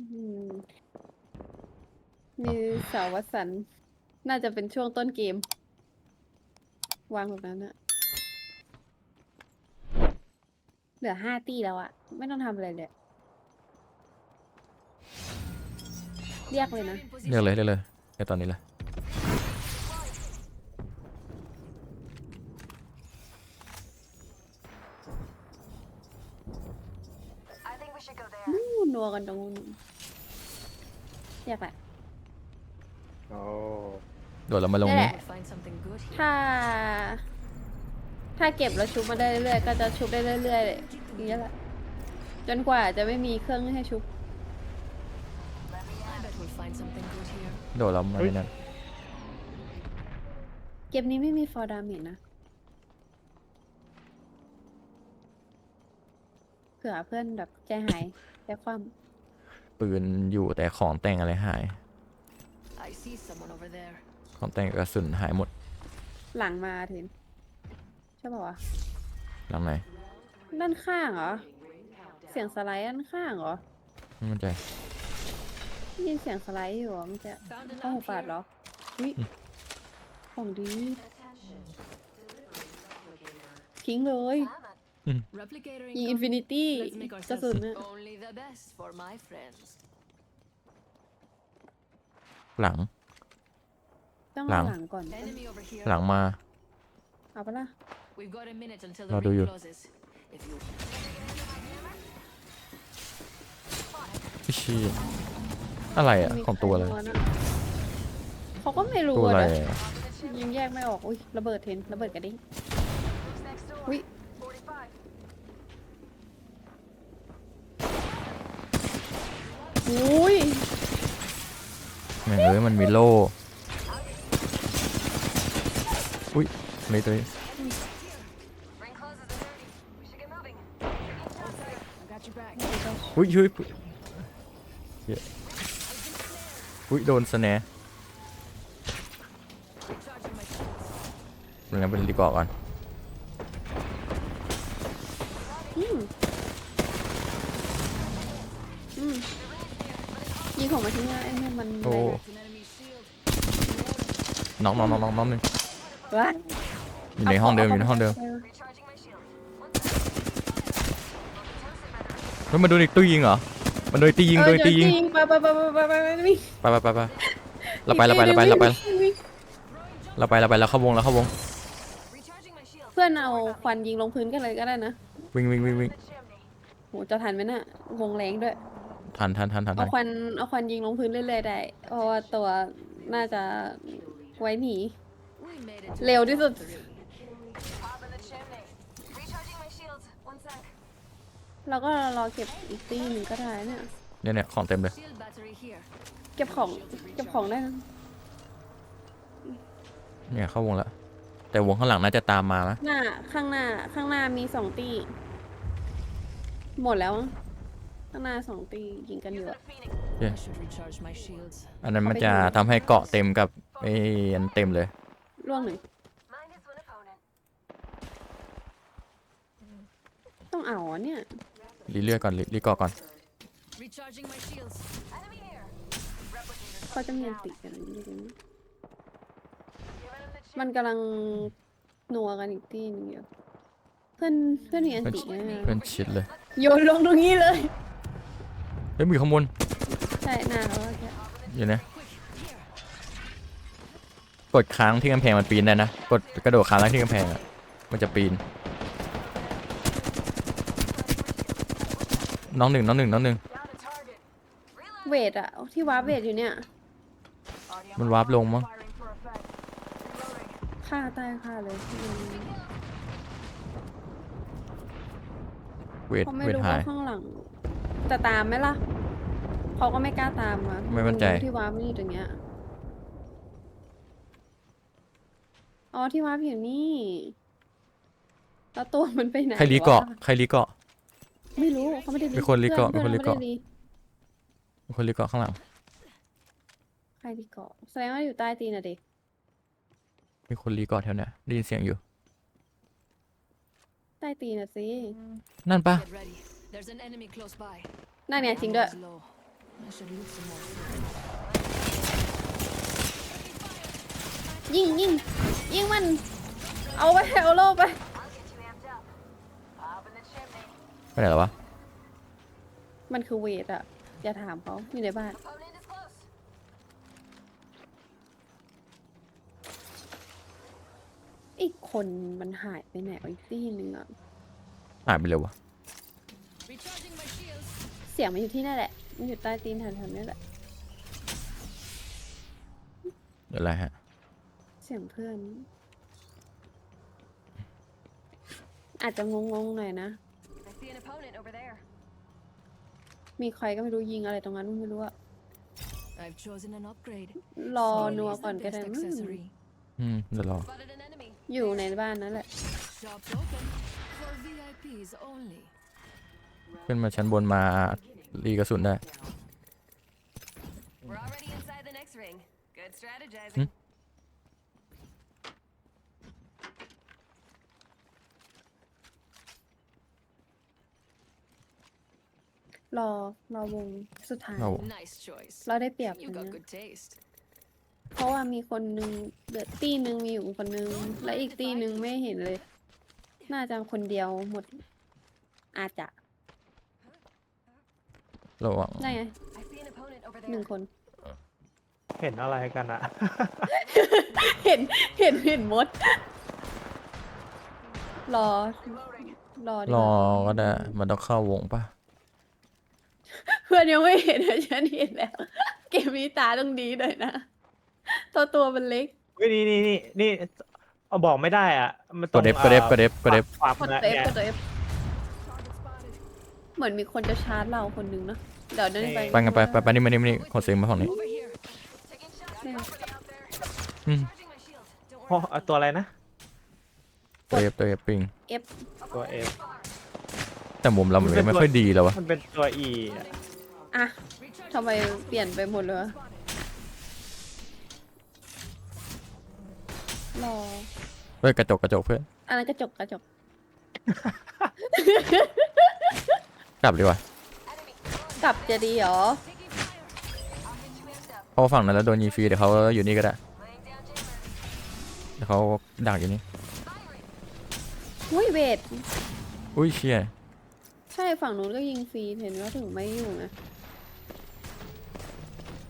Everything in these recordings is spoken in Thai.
อืมมีสาววัสันต์น่าจะเป็นช่วงต้นเกม วางแบบนั้นอะเหลือห้าตีแล้วอะไม่ต้องทำอะไรเลย เรียกเลยนะเรียกเลยเรียกเลยเรียกตอนนี้เลยนู่นนัวกันตรงนู้น เรียกแหละโอ้โดดเรามาลงนี่แหนี้ละ Find something good here. ถ้า ถ้าเก็บแล้วชุบมาได้เรื่อยๆก็จะชุบได้เรื่อยๆอย่างเงี้ยแหละจนกว่าจะไม่มีเครื่องให้ชุบ I bet we'll find something good here. โดดเรามาในนั้นเกมนี้ไม่มีฟอร์ดามินะเผื่อเพื่อนแบบใจหายใจคว่ ปืนอยู่แต่ของแต่งอะไรหาย I see someone over there. ของแต่งกับกระสุนหายหมดำหลังมาถึงใช่ป่าวะหลังไหนด้านข้างเหรอ เสียงสไลด์ด้านข้างเหรอไม่มั่นใจได้ยินเสียงสไลด์อยู่เหรอมันจะ Found เข้าหู enough ปาด here. เหรอวิของดีทิ้งเลย Replicator ยิง incoming. อินฟินิตี้ Let's make กระสุน ourselves เนี่ย only the best for my friends. หลัง ต้องหลัเอางหลังก่อน Enemy over here. หลังมา เอาปะล่ะ We've got a minute until How the do ring you? closes. If you อิชีอะไรอะ มีของตัวอะไร ใครู้นะเขาก็ไม่รู้ตัวอะไรนะอะยิงแยกไม่ออก อุ้ยระเบิดเห็นระเบิดกระดิ่งอุ้ย อุ้ยแม่งเอ้ยมันมีโล่อุ้ยอะไรตัวนี้ I got your back. อุ้ยอุ้ยเหี้ยอุ้ยโดนสแนร์ Recharging my shields. เป็นไงเป็นรีเกาะก่อน อืมอืม ยิงของมาทิ้งไอ้เนี่ยมันโอ้แรง It's an enemy shield. น้องน้องน้องน้องน้องหนึ่งวะอยู่ในห้องเดิมอยู่ในห้องเดิมเออเฮ้ยมาดูอีกตู้ยิงเหรอมาดูอีกตียิงโดยตียิงไปไปไปไปไปไปไปวิ่งไปไปไปไปเราไปเราไปเราไปเราไปวิ่งเราไปเราไปเราเข้าวงเราเข้าวง Recharging my shield. เพื่อนเอาควันยิงลงพื้นกันเลยก็ได้นะวิ่งวิ่งวิ่งวิ่งโหจะทันไหมน่ะวงแรงด้วย ทันทันทันทันทัเอานควันเอาควันยิงลงพื้นเรื่อยๆได้ เพราะว่าตัวน่าจะไว้หนี We made it to เร็วที่สุด three. Pop in the chimney. Recharging my shields. One sec. เราก็รอเก็บอีกตีหนึ่งก็ได้เนี่ย เนี่ยเนี่ยของเต็มเลย Shield battery here. เก็บของเก็บของได้นะเนี่ยเข้าวงแล้วแต่วงข้างหลังน่าจะตามมานะหน้าข้างหน้าข้างหน้ามีสองตีหมดแล้วมั้ง ข้างหน้าสองตียิงกันอยู่ Use อะ the phoenix. I should recharge my shields. อันนั้นมันจะทำให้เกาะเต็มกับไอ้อันเต็มเลย ร่วงหนึ่ง Minus one opponent. ต้องเอาอะเนี่ย รีเลือดก่อนรีรีเกาะก่อน Recharging my shields. Enemy here. Replicator. เขาจะมีอันติกันอยู่ตรงนี้ Give it in the มัน chimney. กำลังนัวกันอีกตีหนึงอยู่เพื่อนเพื่อนมีอันตินะเพื่อนชิดเลยโยนลงตรงนี้เลยเฮ้ยมีข้างบนใช่หน้าเขาแค่อยู่นะ กดค้างที่กำแพงมันปีนได้นะ กดกระโดดค้างแล้วที่กำแพงอะมันจะปีน น้องหนึ่งน้องหนึ่งน้องหนึ่ง Down to target. เวทอะที่วาร์ปเวทอยู่เนี่ย Already on มัน my วาร์ปลงมั้ง firing for effect. Reloading. ฆ่าใต้ฆ่าเลยอืมเวทเขาไม่เวทรู้หาว่าย ข้างหลัง แต่ตามไหมล่ะ เขาก็ไม่กล้าตามมาไม่มั่นใจรู้ที่วาร์ปมันอยู่ตรงเนี้ย อ๋อที่วาร์ปอยู่นี่ แล้วตัวมันไปไหนใครรีเกาะวใครรีเกาะ ไม่รู้เขาไม่ได้มีคนรีเกาะพื่อมีคนรีเกาะ พื่อมีคนรีเกาะข้างหลัง ใครรีเกาะแสดงว่าอยู่ใต้ตีนอะดิมีคนรีเกาะแถวเนี้ยได้ยินเสียงอยู่ ใต้ตีนอะสินั่นปะ Get ready. There's an enemy close by. นั่นไงจริงด้วย Ammo is low. I should loot some more. ยิงยิงยิงมัน เอาไปเอาโล่ไป I'll get you amped up. Up in the chimney. ไปไหนแล้ววะ มันคือเวทอะอย่าถามเขาอยู่ในบ้าน Opponent is close. อีกคนมันหายไปไหนวะอีกที่หนึ่งอะหายไปเลยวะ สียงมันอยู่ที่นั่นแหละ มันอยู่ใต้ตีนแถวๆนี้แหละ เดี๋ยวอะไรฮะ เสียงเพื่อน อาจจะงงๆหน่อยนะ I see an opponent over there. มีใครก็ไม่รู้ยิงอะไรตรงนั้นไม่รู้อะ I've chosen an upgrade. รอ Speed นัว is the ก่อนก็ best ได้อืม accessory. อืมเดี๋ยวรอ Spotted an enemy. อยู่ในบ้านนั่นแหละ Shops open for VIPs only. ขึ้นมาชั้นบนมา รีกระสุนได้ We're already inside the next ring. Good strategizing. รอรอวงสุดท้ายเรา Nice choice. เราได้เปรียบ You นะ got good taste. เพราะว่ามีคนนึงเดือดตีหนึ่งมีอยู่คนนึง และอีกตีหนึ่งไม่เห็นเลย น่าจะคนเดียวหมด อาจจะ ระวังได้ไง I see an opponent over หนึ่ง there. คน เห็นอะไรกันอะ เห็นเห็นเห็นมด รอ รอดีรกอว่าก็ได้ มันต้องเข้าวงปะเพื่อนยังไม่เห็นอะฉันเห็นแล้ว เกมนี้ตาต้องดีหน่อยนะตัวตัวมันเล็ก เฮ้ยนี่นี่นี่นี่เอาบอกไม่ได้อะ มันกดเดฟกดเดฟกดเดฟกดเดฟปรับกดนะเอฟเนี่ยกดเอฟเหมือนมีคนจะชาร์จเราคนนึงเนอะ เดี๋ยวนั่นไปไปกันไปไปไปนี่มานี่มานี่ขอเสียงมาฝั่งนี้ Over here. Taking shots Yeah. properly out there. อืม Charging my shield. Don't โอ้ worry. เอาตัวอะไรนะ ตัวเอฟตัวเอฟปิงเอฟตัวเอฟแต่มุมเรามันไม่ค่อยดีแล้ววะมันเป็นตัวอีอะอะทำไมเปลี่ยนไปหมดเลยวะรอเฮ้ยกระจกกระจกเพื่อนอันนั้นกระจกกระจก กลับดีกว่า Enemy. กลับจะดีเหรอ Taking fire. I'll get you amped up. เพราะว่าฝั่งนั้นแล้วโดนยิงฟรีเดี๋ยวเขาอยู่นี่ก็ได้ Laying down jammer. เดี๋ยวเขาดักอยู่นี่ Firing. อุ้ยเวทอุ้ยเชี่ยใช่ฝั่งนู้นก็ยิงฟรีเห็นว่าถึงไม่อยู่นะ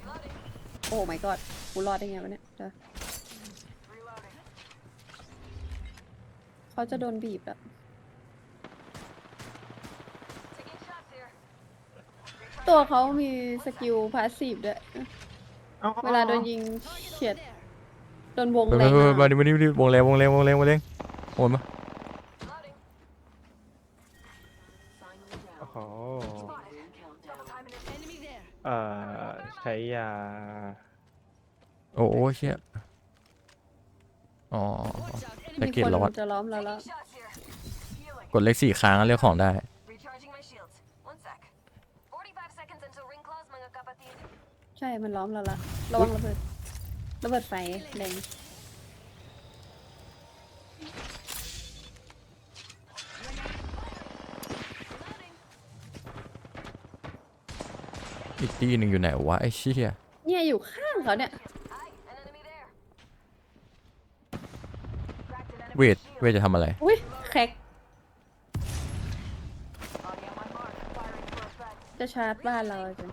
Reloading. โอ้ my god กูรอดได้ไงวะเนี่ยเดี๋ยว Reloading. เขาจะโดนบีบอะ Taking shots here. ตัวเขามีสกิลพาสซีฟด้วยอเวลาโดนยิงเฉียดโดนวงไปแรไปงไปไปมาดิมาดิมาดิวงแรงวงแรงวงแรงวงแรงโอนมา Reloading. โอ้โห Double timing it. Enemy there. เอ่อใช้ยาโอ้โอ้เชี่ยอ๋อ Watch out. แต่ Enemy เกลียดเราคอะนจะล้อมเราแล้ว Taking shots here. Healing. กดเลขสี่ครั้งแล้วเรียกของได้ Recharging my shields. One sec. 45 seconds until ring close, mga kapatid. ใช่มันล้อมเราละระวังระเบิดระเบิดไฟแรง Reloading. อีกที่หนึ่งอยู่ไหนวะไอ้เชี่ยเนี่ยอยู่ข้างเขาเนี่ย Aye, an enemy there. Cracked an enemy เวท shield. เวทจะทำอะไรอุ้ยแคก Body on my mark. Firing for effect. จะชาร์จบ้านเราจ้ะ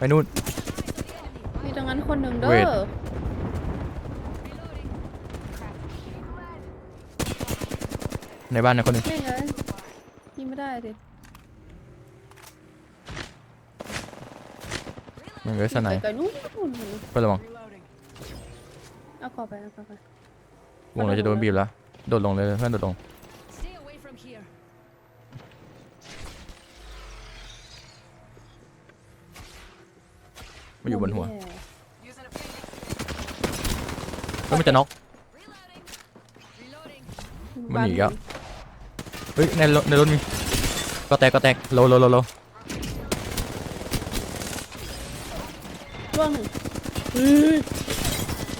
ไปนู่น มีตรงนั้นคนหนึ่งเด้เวอทในบ้านนะคนหนึงไม่ไงยิงไม่ได้ดิมันเลยสไนไปป์ไกลนู้นนู่นนู่นเพื่อนระวังเอาขอไปเอาขอไปวงเราจะโดนบีบแล้วโดดลงเลยเพื่อนโดดลง มาอยู่บนหัวแย่ Using a phoenix. เฮ้ยมันจะน็อก Reloading. Reloading. มันหนีอีกแล้วเฮ้ยในรถในรถมี ก็แตกก็แตกโลโลโลโลร่วงหนึ่ง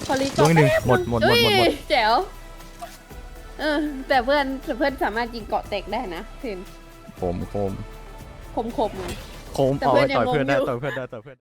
พอลีลงอีกหนึ่งหมดหมดหมดหมดหมดเฮ้ยแจ๋วเออแต่เพื่อนแต่เพื่อนสามารถยิงเกาะแตกได้นะเพนโคมโคมขมขมๆไง โคมแต่เอาเพื่ไว้อนต่อยยังเพื่อนได้งงอยู่ ต่อยเพื่อนได้ต่อยเพื่อน